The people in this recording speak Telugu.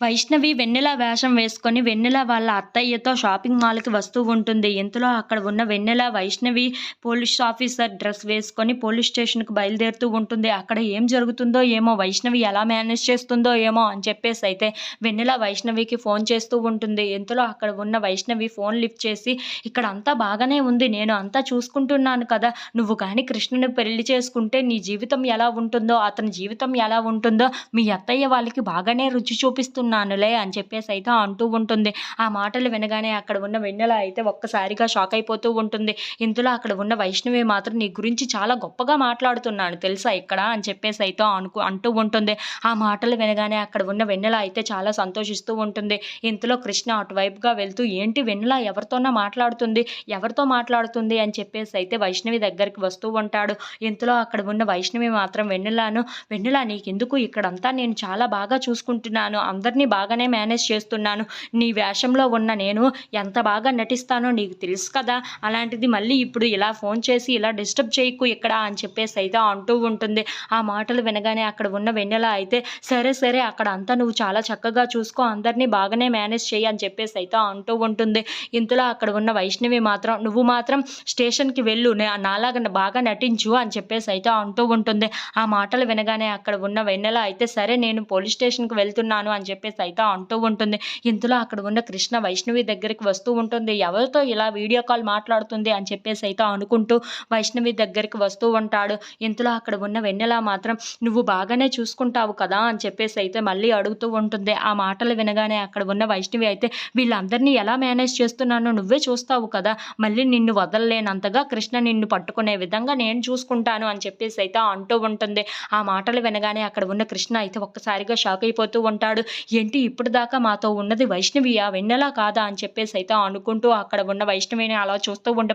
వైష్ణవి వెన్నెల వేషం వేసుకొని వెన్నెల వాళ్ళ అత్తయ్యతో షాపింగ్ మాల్కి వస్తూ ఉంటుంది. ఇంతలో అక్కడ ఉన్న Vennela Vaishnavi police officer dress వేసుకొని పోలీస్ స్టేషన్కి బయలుదేరుతూ ఉంటుంది. అక్కడ ఏం జరుగుతుందో ఏమో వైష్ణవి ఎలా మేనేజ్ చేస్తుందో ఏమో అని చెప్పేసి అయితే వెన్నెల వైష్ణవికి ఫోన్ చేస్తూ ఉంటుంది. ఇంతలో అక్కడ ఉన్న వైష్ణవి ఫోన్ లిఫ్ట్ చేసి ఇక్కడ అంతా బాగానే ఉంది నేను అంతా చూసుకుంటున్నాను కదా. నువ్వు కానీ కృష్ణుని పెళ్ళి చేసుకుంటే నీ జీవితం ఎలా ఉంటుందో అతని జీవితం ఎలా ఉంటుందో మీ అత్తయ్య వాళ్ళకి బాగానే రుచి చూపిస్తున్నానులే అని చెప్పేసి అయితే అంటూ ఉంటుంది. ఆ మాటలు వినగానే అక్కడ ఉన్న వెన్నెల అయితే ఒక్కసారిగా షాక్ అయిపోతూ ఉంటుంది. ఇందులో అక్కడ ఉన్న వైష్ణవి మాత్రం నీ గురించి చాలా గొప్పగా మాట్లాడుతున్నాను తెలుసా ఇక్కడ అని చెప్పేసి అయితే అనుకు అంటూ ఉంటుంది. ఆ మాటలు వినగానే అక్కడ ఉన్న వెన్నెల అయితే చాలా సంతోషిస్తూ ఉంటుంది. ఇంతలో కృష్ణ అటువైపుగా వెళ్తూ ఏంటి వెన్నెల ఎవరితోనో మాట్లాడుతుంది? ఎవరితో మాట్లాడుతుంది? అని చెప్పేసి అయితే వైష్ణవి దగ్గరికి వస్తూ ఉంటాడు. ఇంతలో అక్కడ ఉన్న వైష్ణవి మాత్రం వెన్నెలను వెన్నెల నీకెందుకు? ఇక్కడంతా నేను చాలా బాగా చూసుకుంటున్నాను. అందరినీ బాగానే మేనేజ్ చేస్తున్నాను. నీ వేషంలో ఉన్న నేను ఎంత బాగా నటిస్తానో నీకు తెలుసు కదా. అలాంటిది మళ్ళీ ఇప్పుడు ఇలా ఫోన్ చేసి ఇలా డిస్టర్బ్ చేయకు ఇక్కడ అని చెప్పేసి అయితే అంటూ ఉంటుంది. ఆ మాటలు వినగానే అక్కడ ఉన్న వెన్నెల అయితే సరే సరే అక్కడ అంతా నువ్వు చాలా చక్కగా చూసుకో అందరినీ బాగానే మేనేజ్ చేయి అని చెప్పేసి అయితే అంటూ ఉంటుంది. ఇంతలో అక్కడ ఉన్న వైష్ణవి మాత్రం నువ్వు మాత్రం స్టేషన్కి వెళ్ళు నాలాగా బాగా నటించు అని చెప్పేసి అయితే అంటూ ఉంటుంది. ఆ మాటలు వినగానే అక్కడ ఉన్న వెన్నెల అయితే సరే నేను పోలీస్ స్టేషన్కి వెళ్తున్నాను అని చెప్పేసి అయితే అంటూ ఉంటుంది. ఇంతలో అక్కడ ఉన్న కృష్ణ వైష్ణవి దగ్గరికి వస్తూ ఉంటుంది. ఎవరితో ఇలా వీడియో కాల్ మాట్లాడుతుంది అని చెప్పేసి అయితే అనుకుంటూ వైష్ణవి దగ్గరికి వస్తూ ఉంటాడు. ఇంతలో అక్కడ ఉన్న వెన్నెల మాత్రం నువ్వు బాగానే చూసుకుంటావు కదా అని చెప్పేసి అయితే మళ్ళీ అడుగుతూ ఉంటుంది. ఆ మాటలు వినగానే అక్కడ ఉన్న వైష్ణవి అయితే వీళ్ళందరినీ ఎలా మేనేజ్ చేస్తున్నానో నువ్వే చూస్తావు కదా. మళ్ళీ నిన్ను వదలలేనంతగా కృష్ణ నిన్ను పట్టుకునే విధంగా నేను చూసుకుంటాను అని చెప్పేసి అయితే అంటూ ఉంటుంది. ఆ మాటలు వినగానే అక్కడ ఉన్న కృష్ణ అయితే ఒక్కసారిగా షాక్ అయిపోతూ ఉంటాడు. ఏంటి ఇప్పుడు దాకా మాతో ఉన్నది వైష్ణవియా? వెన్నెలా కాదా? అని చెప్పేసి అయితే అనుకుంటూ అక్కడ ఉన్న వైష్ణవిని అలా చూస్తూ ఉండే